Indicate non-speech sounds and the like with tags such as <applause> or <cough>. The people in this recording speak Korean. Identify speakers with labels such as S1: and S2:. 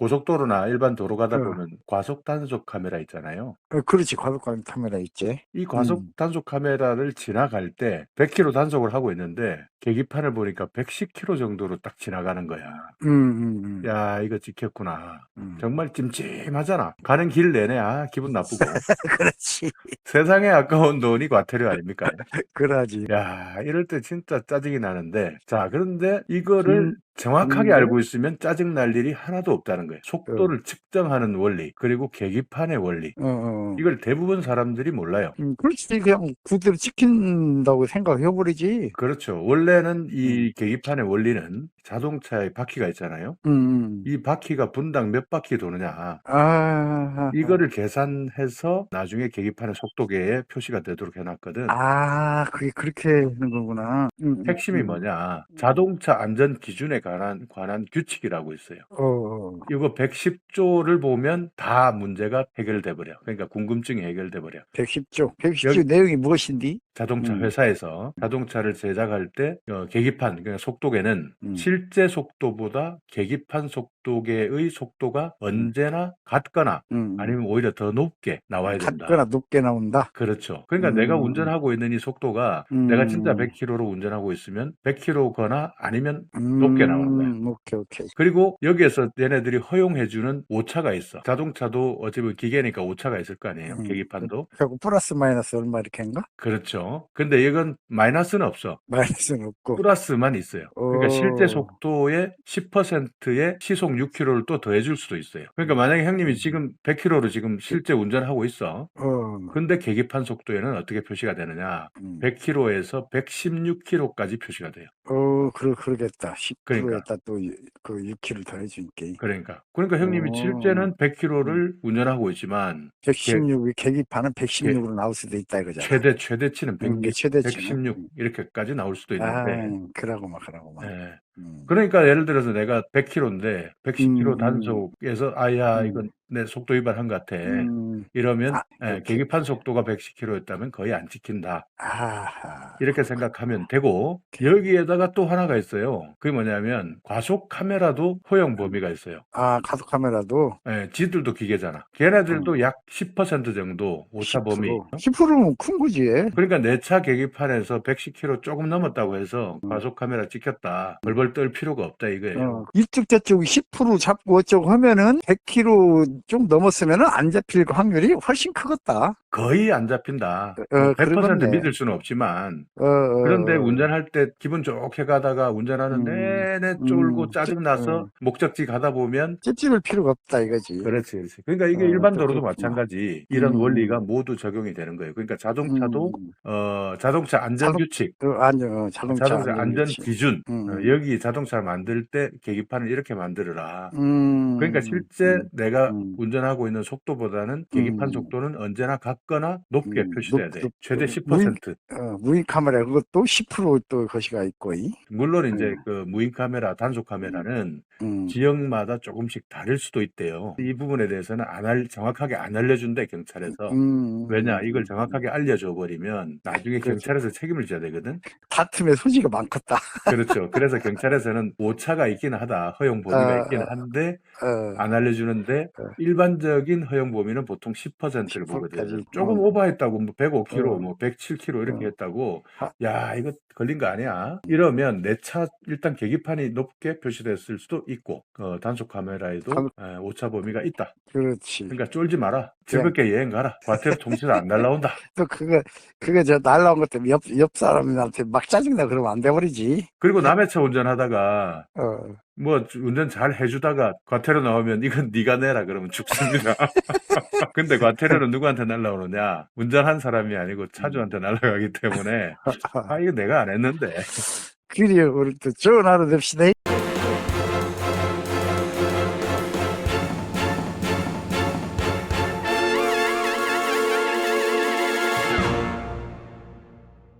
S1: 고속도로나 일반 도로 가다
S2: 어.
S1: 보면 과속 단속 카메라 있잖아요.
S2: 어, 그렇지. 과속관 카메라 있지.
S1: 이 과속
S2: 음.
S1: 단속 카메라를 지나갈 때 100km 단속을 하고 있는데 계기판을 보니까 110km 정도로 딱 지나가는 거야.
S2: 음, 음, 음.
S1: 야, 이거 찍혔구나.
S2: 음.
S1: 정말 찜찜하잖아. 가는 길 내내 아, 기분 나쁘고. <laughs>
S2: 그렇지.
S1: 세상에 아까운 돈이 과태료 아닙니까? <laughs>
S2: 그러지.
S1: 야, 이럴 때 진짜 짜증이 나는데. 자, 그런데 이거를
S2: 음,
S1: 정확하게
S2: 근데-
S1: 알고 있으면 짜증 날 일이 하나도 없다는 거예요. 속도를 측정하는 원리, 그리고 계기판의 원리.
S2: 어, 어.
S1: 이걸 대부분 사람들이 몰라요.
S2: 음, 그렇지. 그냥 그대로 지킨다고 생각해버리지.
S1: 그렇죠. 원래 는이 계기판의 원리는 자동차의 바퀴가 있잖아요.
S2: 음, 음.
S1: 이 바퀴가 분당 몇 바퀴 도느냐.
S2: 아,
S1: 이거를 계산해서 나중에 계기판의 속도계에 표시가 되도록 해놨거든.
S2: 아, 그게 그렇게 하는 거구나. 음,
S1: 핵심이
S2: 음.
S1: 뭐냐. 자동차 안전 기준에 관한, 관한 규칙이라고 있어요.
S2: 어, 어.
S1: 이거 110조를 보면 다 문제가 해결돼 버려. 그러니까 궁금증이 해결돼 버려.
S2: 110조. 110조
S1: 여기-
S2: 내용이 무엇인디?
S1: 자동차
S2: 음.
S1: 회사에서 자동차를 제작할 때 어, 계기판, 그러니까 속도계는
S2: 음.
S1: 실제 속도보다 계기판 속도계의 속도가 언제나 같거나
S2: 음.
S1: 아니면 오히려 더 높게 나와야 된다.
S2: 같거나 높게 나온다.
S1: 그렇죠. 그러니까
S2: 음.
S1: 내가 운전하고 있는 이 속도가
S2: 음.
S1: 내가 진짜 100km로 운전하고 있으면 100km거나 아니면 높게 나오는 거야.
S2: 음, 오케이, 오케이.
S1: 그리고 여기에서 얘네들이 허용해주는 오차가 있어. 자동차도 어찌 보면 기계니까 오차가 있을 거 아니에요.
S2: 음.
S1: 계기판도.
S2: 결국 플러스 마이너스 얼마 이렇게 한가?
S1: 그렇죠. 근데 이건 마이너스는 없어.
S2: 마이너스는 없고.
S1: 플러스만 있어요. 그러니까
S2: 오.
S1: 실제 속도의 10%의 시속 6km를 또 더해줄 수도 있어요. 그러니까 만약에 형님이 지금 100km 로 지금 실제 운전하고 있어.
S2: 어,
S1: 근데 계기판 속도에는 어떻게 표시가 되느냐?
S2: 음.
S1: 100km에서 116km까지 표시가 돼요.
S2: 어, 그러, 그러겠다. 10%에다
S1: 그러니까.
S2: 또그 6kg를 더해주니까.
S1: 그러니까. 그러니까 형님이
S2: 오.
S1: 실제는 100km를 운전하고 있지만
S2: 116, 계기판은 116으로 나올 수도 있다 이거잖아.
S1: 최대 최대치는 100,
S2: 음, 이게 최대치는.
S1: 116 이렇게까지 나올 수도
S2: 아,
S1: 있는데.
S2: 그러고 막, 그러고 막.
S1: 예.
S2: 음.
S1: 그러니까 예를 들어서 내가 100km인데 110km
S2: 음,
S1: 단속에서 아야
S2: 음.
S1: 이건 내 속도 위반한 것 같아.
S2: 음,
S1: 이러면
S2: 아,
S1: 예,
S2: 이렇게.
S1: 계기판 속도가 110km였다면 거의 안 지킨다.
S2: 아하.
S1: 이렇게 생각하면 되고 여기에다가 또 하나가 있어요. 그게 뭐냐면 과속 카메라도 허용 범위가 있어요.
S2: 아, 가속 카메라도
S1: 예, 지들도 기계잖아. 걔네들도 약 10% 정도 오차 범위.
S2: 10%면 큰 거지.
S1: 그러니까 내 차 계기판에서 110km 조금 넘었다고 해서
S2: 음.
S1: 과속 카메라 찍혔다. 벌벌 떨 필요가 없다 이거예요.
S2: 어, 이쪽 저쪽 10% 잡고 어쩌고 하면은 100km 좀 넘었으면은 안 잡힐 확률이 훨씬 크겠다.
S1: 거의 안 잡힌다.
S2: 어,
S1: 뭐 100%
S2: 그러겠네.
S1: 믿을 수는 없지만
S2: 어, 어,
S1: 그런데
S2: 어.
S1: 운전할 때 기분 좋게 가다가 운전하는
S2: 음,
S1: 내내 쫄고
S2: 음,
S1: 짜증 나서
S2: 음.
S1: 목적지 가다 보면
S2: 찝찝할 필요가 없다 이거지.
S1: 그렇지, 그렇지. 그러니까 이게
S2: 어,
S1: 일반
S2: 또
S1: 도로도
S2: 그렇구나.
S1: 마찬가지. 이런
S2: 음.
S1: 원리가 모두 적용이 되는 거예요. 그러니까 자동차도
S2: 음,
S1: 어, 자동차 안전
S2: 자동-
S1: 규칙,
S2: 그 안전 자동차,
S1: 자동차 안전
S2: 안전 위치.
S1: 기준.
S2: 음.
S1: 어, 여기 자동차를 만들 때 계기판을 이렇게 만들어라.
S2: 음,
S1: 그러니까 실제
S2: 음,
S1: 내가
S2: 음.
S1: 운전하고 있는 속도보다는 계기판
S2: 음.
S1: 속도는 언제나 같거나 높게
S2: 음,
S1: 표시돼야
S2: 높-
S1: 돼.
S2: 높-
S1: 최대
S2: 무인-
S1: 10%.
S2: 어, 무인 카메라 그것도 10%또 것이가 있고. 이.
S1: 물론 이제
S2: 음.
S1: 그 무인 카메라, 단속 카메라는
S2: 음.
S1: 지역마다 조금씩 다를 수도 있대요. 이 부분에 대해서는 안 알, 정확하게 안 알려준대 경찰에서.
S2: 음,
S1: 왜냐 이걸 정확하게 알려줘 버리면 나중에
S2: 그렇죠.
S1: 경찰에서 책임을 져야 되거든.
S2: 다툼의 소지가 많겠다.
S1: 그렇죠. 그래서 경찰에서는 오차가 있긴 하다. 허용 범위가
S2: 아,
S1: 있긴
S2: 아.
S1: 한데
S2: 어,
S1: 안 알려주는데
S2: 어.
S1: 일반적인 허용 범위는 보통 10%를
S2: 10%
S1: 보거든요.
S2: 까지.
S1: 조금
S2: 어.
S1: 오버했다고 뭐 105km,
S2: 어.
S1: 뭐 107km 이렇게
S2: 어.
S1: 했다고
S2: 아.
S1: 야 이거 걸린 거 아니야? 이러면 내 차 일단 계기판이 높게 표시됐을 수도 있고 어, 단속 카메라에도
S2: 감-
S1: 에, 오차 범위가 있다.
S2: 그렇지.
S1: 그러니까 쫄지 마라. 즐겁게 여행 가라. 과태료 통째로 안 날라온다. <laughs>
S2: 또 그거 그거 저 날라온 것 때문에 옆, 옆 사람한테 막 짜증나 그러면 안 돼버리지.
S1: 그리고 남의 차 운전하다가
S2: 어,
S1: 뭐 운전 잘 해주다가 과태료 나오면 이건 네가 내라 그러면 죽습니다. <laughs> 근데 과태료는 누구한테 날라오느냐? 운전한 사람이 아니고 차주한테 날라가기 때문에 <laughs> 아 이거 내가 안 했는데
S2: 그래요. 우리 또 좋은 하루 됩시다.